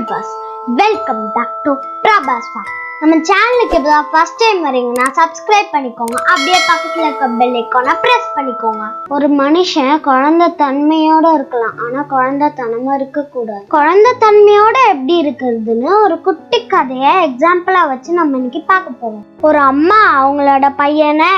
Viewers welcome back to Prabhas farm நம்ம சேனலுக்கு இப்போ ஃபர்ஸ்ட் டைம் வரீங்கன்னா சப்ஸ்கிரைப் பண்ணிக்கோங்க. அப்படியே பக்கத்தில் இருக்க பெல் ஐக்கானை ப்ரெஸ் பண்ணிக்கோங்க. ஒரு மனுஷன் குழந்தை தன்மையோட இருக்கலாம். ஆனால் குழந்தை தனமாக இருக்கக்கூடாது. குழந்தை தன்மையோட எப்படி இருக்கிறதுன்னு ஒரு குட்டி கதையை எக்ஸாம்பிளாக வச்சு நம்ம இன்னைக்கு பார்க்க போகிறோம் ஒரு அம்மா அவங்களோட பையனை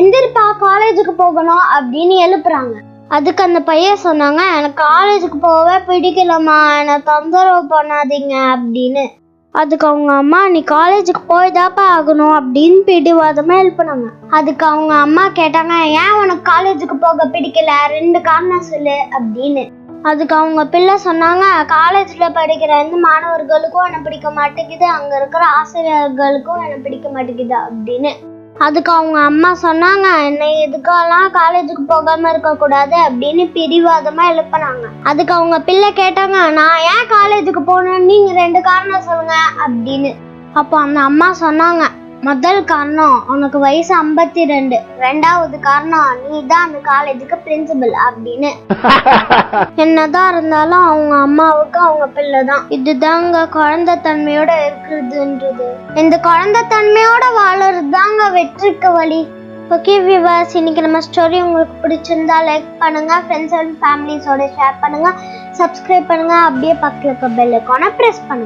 எந்திரிப்பா காலேஜுக்கு போகணும் அப்படின்னு எழுப்புறாங்க. அதுக்கு அந்த பையன் சொன்னாங்க எனக்கு காலேஜுக்கு போகவே பிடிக்கலம்மா. என்னை தொந்தரவு பண்ணாதீங்க அப்படின்னு. அதுக்கு அவங்க அம்மா நீ காலேஜுக்கு போய் தாப்பா ஆகணும் அப்படின்னு பிடிவாதமா எழுப்பினாங்க அதுக்கு அவங்க அம்மா கேட்டாங்க ஏன் உனக்கு காலேஜுக்கு போக பிடிக்கல? ரெண்டு காரணம் சொல்லு அப்படின்னு. அதுக்கு அவங்க பிள்ளை சொன்னாங்க காலேஜில் படிக்கிற எந்த மாணவர்களுக்கும் என்னை பிடிக்க மாட்டேங்குது. அங்கே இருக்கிற ஆசிரியர்களுக்கும் என்னை பிடிக்க மாட்டேங்குது அப்படின்னு. அதுக்கு அவங்க அம்மா சொன்னாங்க என்னை எதுக்கெல்லாம் காலேஜுக்கு போகாம இருக்க கூடாது அப்படின்னு பிடிவாதமா எழுப்பினாங்க. அதுக்கு அவங்க பிள்ளை கேட்டாங்க நான் ஏன் காலேஜுக்கு போகணும் நீங்க ரெண்டு காரணம் சொல்லுங்க அப்படின்னு. அப்போ அந்த அம்மா சொன்னாங்க முதல் காரணம் உனக்கு வயசு ஐம்பத்தி ரெண்டு ரெண்டாவது காரணம் நீ தான் அந்த காலேஜுக்கு பிரின்சிபல் அப்படின்னு. என்னதான் இருந்தாலும் அவங்க அம்மாவுக்கு அவங்க பிள்ளை தான். இதுதாங்க குழந்தை தன்மையோட இருக்கிறதுன்றது இந்த குழந்தை தன்மையோட வாழறது தாங்க வெற்றிக்கு வழி. ஓகே விவாஸ் இன்னைக்கு நம்ம ஸ்டோரி உங்களுக்கு பிடிச்சிருந்தா லைக் பண்ணுங்க. ஃப்ரெண்ட்ஸ் அண்ட் ஃபேமிலிஸோட ஷேர் பண்ணுங்க. சப்ஸ்கிரைப் பண்ணுங்க. அப்படியே பக்கத்தில் இருக்க பெல் ஐக்கானை ப்ரெஸ் பண்ணுங்க.